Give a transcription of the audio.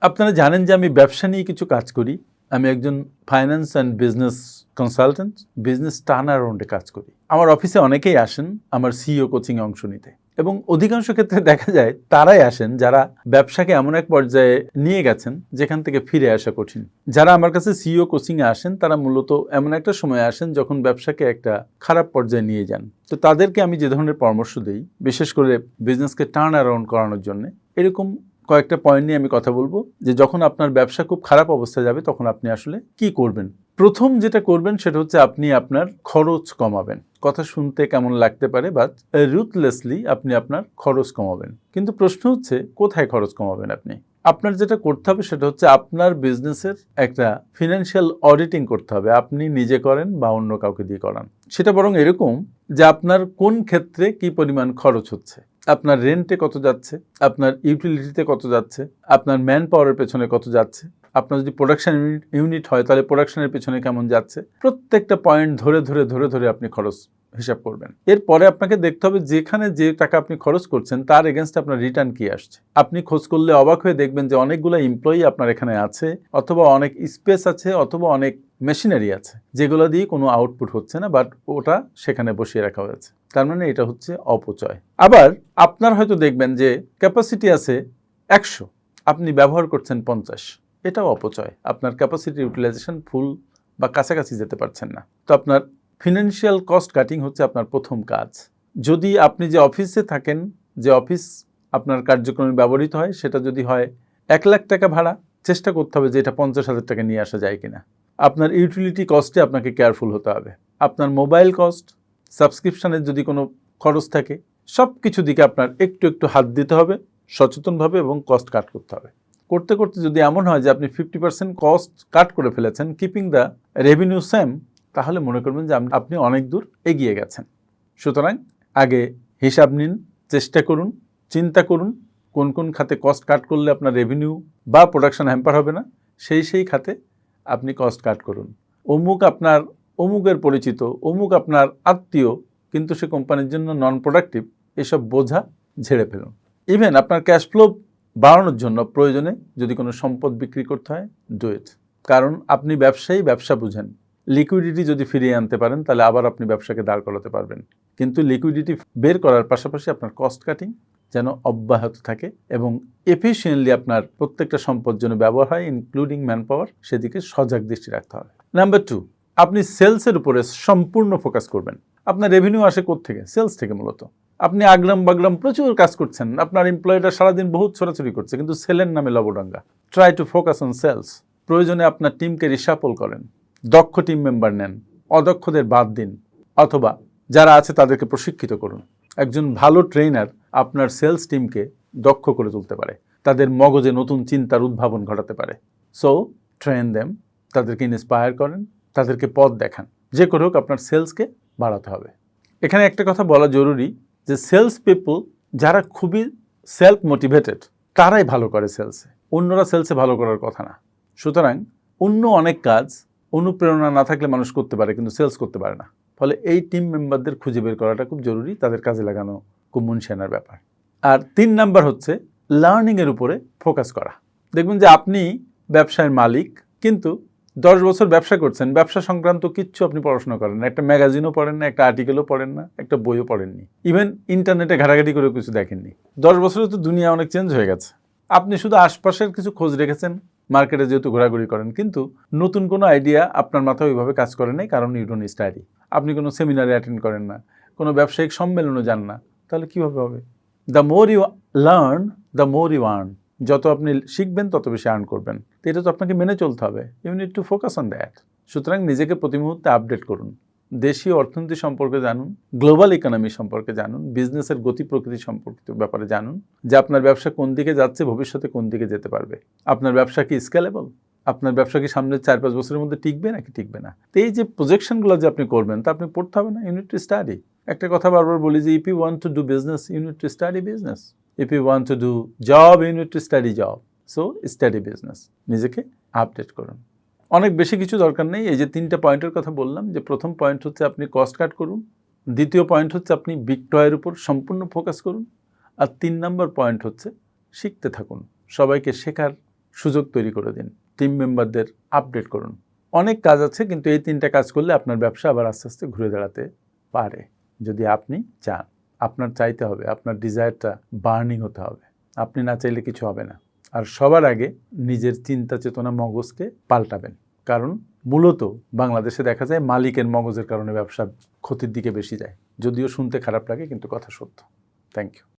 আপনারা জানেন যে আমি ব্যবসা নিয়ে কিছু কাজ করি। আমি একজন finance and business consultant business turn অ্যারাউন্ডে কাজ করি। আমার অফিসে অনেকেই আসেন, আমার সিইও কোচিংয়ে অংশ নিতে। এবং অধিকাংশ ক্ষেত্রে দেখা যায়, তারাই আসেন যারা ব্যবসাকে এমন এক পর্যায়ে নিয়ে গেছেন, যেখান থেকে ফিরে আসা কঠিন। যারা আমার কাছে সিইও কোচিংয়ে আসেন, তারা মূলত এমন একটা সময় আসেন যখন ব্যবসাকে একটা খারাপ পর্যায়ে নিয়ে যান। তো তাদেরকে আমি যে ধরনের পরামর্শ দিই, বিশেষ করে বিজনেসকে টার্ন অ্যারাউন্ড করানোর জন্য, এরকম কয়েকটা পয়েন্ট নিয়ে আমি কথা বলব, যে যখন আপনার ব্যবসা খুব খারাপ অবস্থায় যাবে, তখন আপনি আসলে কি করবেন? প্রথম যেটা করবেন, সেটা হচ্ছে আপনি আপনার খরচ কমাবেন। কথা শুনতে কেমন লাগতে পারে বাট রুথলেসলি আপনি আপনার খরচ কমাবেন। কিন্তু প্রশ্ন হচ্ছে, কোথায় খরচ কমাবেন আপনি? আপনার যেটা করতে হবে, সেটা হচ্ছে আপনার বিজনেসের একটা ফিনান্সিয়াল অডিটিং করতে হবে। আপনি নিজে করেন বা অন্য কাউকে দিয়ে করান। সেটা বরং এরকম যে আপনার কোন ক্ষেত্রে কি পরিমাণ খরচ হচ্ছে। আপনার রেন্টে কত যাচ্ছে? আপনার ইউটিলিটিতে কত যাচ্ছে? আপনার ম্যান পাওয়ারের পেছনে কত যাচ্ছে? আপনার যদি প্রোডাকশন ইউনিট ইউনিট হয়, তাহলে প্রোডাকশনের পেছনে কেমন যাচ্ছে? প্রত্যেকটা পয়েন্ট ধরে ধরে ধরে ধরে আপনি খরচ হিসাব করবেন। এরপরে আপনাকে দেখতে হবে যেখানে যে টাকা আপনি খরচ করছেন, তার এগেনস্ট আপনার রিটার্ন কি আসছে? আপনি খোঁজ করলে অবাক হয়ে দেখবেন যে অনেকগুলো এমপ্লয়ি আপনার এখানে আছে, অথবা অনেক স্পেস আছে, অথবা অনেক মেশিনারি আছে, যেগুলো দিয়ে কোনো আউটপুট হচ্ছে না বাট ওটা সেখানে বসিয়ে রাখা হয়েছে। তার মানে এটা হচ্ছে অপচয়। আবার আপনার হয়তো দেখবেন যে ক্যাপাসিটি আছে একশো, আপনি ব্যবহার করছেন পঞ্চাশ, এটাও অপচয়। আপনার ক্যাপাসিটি ইউটিলাইজেশন ফুল বা কাছাকাছি যেতে পারছেন না। তো আপনার ফিনান্সিয়াল কস্ট কাটিং হচ্ছে আপনার প্রথম কাজ। যদি আপনি যে অফিসে থাকেন, যে অফিস আপনার কার্যক্রমে ব্যবহৃত হয়, সেটা যদি হয় এক লাখ টাকা ভাড়া, চেষ্টা করতে হবে যে এটা পঞ্চাশ হাজার টাকা নিয়ে আসা যায় কিনা। আপনার ইউটিলিটি কস্টে আপনাকে কেয়ারফুল হতে হবে। আপনার মোবাইল কস্ট সাবস্ক্রিপশানের যদি কোনো খরচ থাকে সব কিছু দিকে আপনার একটু একটু হাত দিতে হবে, সচেতনভাবে এবং কস্ট কাট করতে হবে। করতে করতে যদি এমন হয় যে আপনি ফিফটি পার্সেন্ট কস্ট কাট করে ফেলেছেন কিপিং দ্য রেভিনিউ সেম তাহলে মনে করবেন যে আপনি অনেক দূর এগিয়ে গেছেন। সুতরাং আগে হিসাব নিন, চেষ্টা করুন, চিন্তা করুন, কোন কোন খাতে কস্ট কাট করলে আপনার রেভিনিউ বা প্রোডাকশন হ্যাম্পার হবে না, সেই সেই খাতে আপনি কস্ট কাট করুন। অমুক আপনার, অমুকের পরিচিত, অমুক আপনার আত্মীয়, কিন্তু সে কোম্পানির জন্য নন প্রোডাক্টিভ এসব বোঝা ঝেড়ে ফেলুন। ইভেন আপনার ক্যাশ ফ্লো বাড়ানোর জন্য প্রয়োজনে যদি কোনো সম্পদ বিক্রি করতে হয় ডু ইট কারণ আপনি ব্যবসায়ী, ব্যবসা বুঝেন। লিকুইডিটি যদি ফিরিয়ে আনতে পারেন, তাহলে আবার আপনি ব্যবসাকে দাঁড় করাতে পারবেন। কিন্তু লিকুইডিটি বের করার পাশাপাশি আপনার কস্ট কাটিং যেন অব্যাহত থাকে এবং এফিসিয়েন্টলি আপনার প্রত্যেকটা সম্পদ যেন ব্যবহার হয় ইনক্লুডিং ম্যান পাওয়ার সেদিকে সজাগ দৃষ্টি রাখতে হবে। নাম্বার টু আপনি সেলসের উপরে সম্পূর্ণ ফোকাস করবেন। আপনার রেভিনিউ আসে থেকে সেলস থেকে মূলত। আপনি আগলাম বাগলাম প্রচুর কাজ করছেন। আপনার এমপ্লয়িটা সারাদিন বহুত ছোড়াছুরি করছে, কিন্তু সেলের নামে লবডাঙ্গা। Try to focus on sales প্রয়োজনে আপনার টিমকে রিসাপল করেন। দক্ষ টিম মেম্বার নেন। অদক্ষদের বাদ দিন। অথবা যারা আছে তাদেরকে প্রশিক্ষিত করুন। একজন ভালো ট্রেনার আপনার সেলস টিমকে দক্ষ করে তুলতে পারে। তাদের মগজে নতুন চিন্তার উদ্ভাবন ঘটাতে পারে। সো ট্রেন দেম তাদেরকে ইন্সপায়ার করেন, তাদেরকে পথ দেখান। যে করে হোক আপনার সেলসকে বাড়াতে হবে। এখানে একটা কথা বলা জরুরি যে সেলস পিপল যারা খুবই সেলফ মোটিভেটেড তারাই ভালো করে সেলসে অন্যরা সেলসে ভালো করার কথা না। সুতরাং অন্য অনেক কাজ অনুপ্রেরণা না থাকলে মানুষ করতে পারে, কিন্তু সেলস করতে পারে না। ফলে এই টিম মেম্বারদের খুঁজে বের করাটা খুব জরুরি, তাদের কাজে লাগানো খুব মুনশিয়ানার ব্যাপার। আর তিন নাম্বার হচ্ছে লার্নিংয়ের উপরে ফোকাস করা। দেখবেন যে আপনি ব্যবসায়ের মালিক, কিন্তু দশ বছর ব্যবসা করছেন, ব্যবসা সংক্রান্ত কিচ্ছু আপনি পড়াশোনা করেন না। একটা ম্যাগাজিনও পড়েন না, একটা আর্টিকেলও পড়েন না, একটা বইও পড়েননি ইভেন ইন্টারনেটে ঘাটাঘাটি করে কিছু দেখেননি। দশ বছরে তো দুনিয়া অনেক চেঞ্জ হয়ে গেছে। আপনি শুধু আশপাশের কিছু খোঁজ রেখেছেন মার্কেটে যেহেতু ঘোরাঘুরি করেন, কিন্তু নতুন কোনো আইডিয়া আপনার মাথায় ওইভাবে কাজ করে নাই, কারণ ইউ স্টাডি আপনি কোনো সেমিনারে অ্যাটেন্ড করেন না, কোনো ব্যবসায়িক সম্মেলনও যান না, তাহলে কীভাবে হবে? The more you learn the more you earn যত আপনি শিখবেন, তত বেশি আর্ন করবেন। তো এটা তো আপনাকে মেনে চলতে হবে। You need to focus on that সুতরাং নিজেকে প্রতি মুহূর্তে আপডেট করুন। দেশীয় অর্থনীতি সম্পর্কে জানুন গ্লোবাল ইকোনমি সম্পর্কে জানুন বিজনেসের গতি প্রকৃতি সম্পর্কিত ব্যাপারে জানুন, যে আপনার ব্যবসা কোন দিকে যাচ্ছে, ভবিষ্যতে কোন দিকে যেতে পারবে। আপনার ব্যবসা কি স্কেলেবল আপনার ব্যবসা কি সামনে চার পাঁচ বছরের মধ্যে টিকবে নাকি টিকবে না? তো এই যে প্রজেকশনগুলো যে আপনি করবেন, তা আপনি পড়তে হবে না ইউনিট টু স্টাডি একটা কথা বারবার বলি যে if you want to do business unit to study business if you want to do job unit to study job so study business নিজেকে আপডেট করুন। অনেক বেশি কিছু দরকার নেই। এই যে তিনটা পয়েন্টের কথা বললাম, যে প্রথম পয়েন্ট হচ্ছে আপনি কস্ট কাট করুন। দ্বিতীয় পয়েন্ট হচ্ছে আপনি বিক্রয়ের উপর সম্পূর্ণ ফোকাস করুন। আর তিন নম্বর পয়েন্ট হচ্ছে শিখতে থাকুন। সবাইকে শেখার সুযোগ তৈরি করে দিন। টিম মেম্বারদের আপডেট করুন। অনেক কাজ আছে, কিন্তু এই তিনটা কাজ করলে আপনার ব্যবসা আবার আস্তে আস্তে ঘুরে দাঁড়াতে পারে। যদি আপনি চান, আপনার চাইতে হবে, আপনার ডিজায়ারটা বার্নিং হতে হবে। আপনি না চাইলে কিছু হবে না। আর সবার আগে নিজের চিন্তা চেতনা মগজকে পাল্টাবেন। কারণ মূলত বাংলাদেশে দেখা যায় মালিকের মগজের কারণে ব্যবসা ক্ষতির দিকে বেশি যায়। যদিও শুনতে খারাপ লাগে, কিন্তু কথা সত্য। Thank you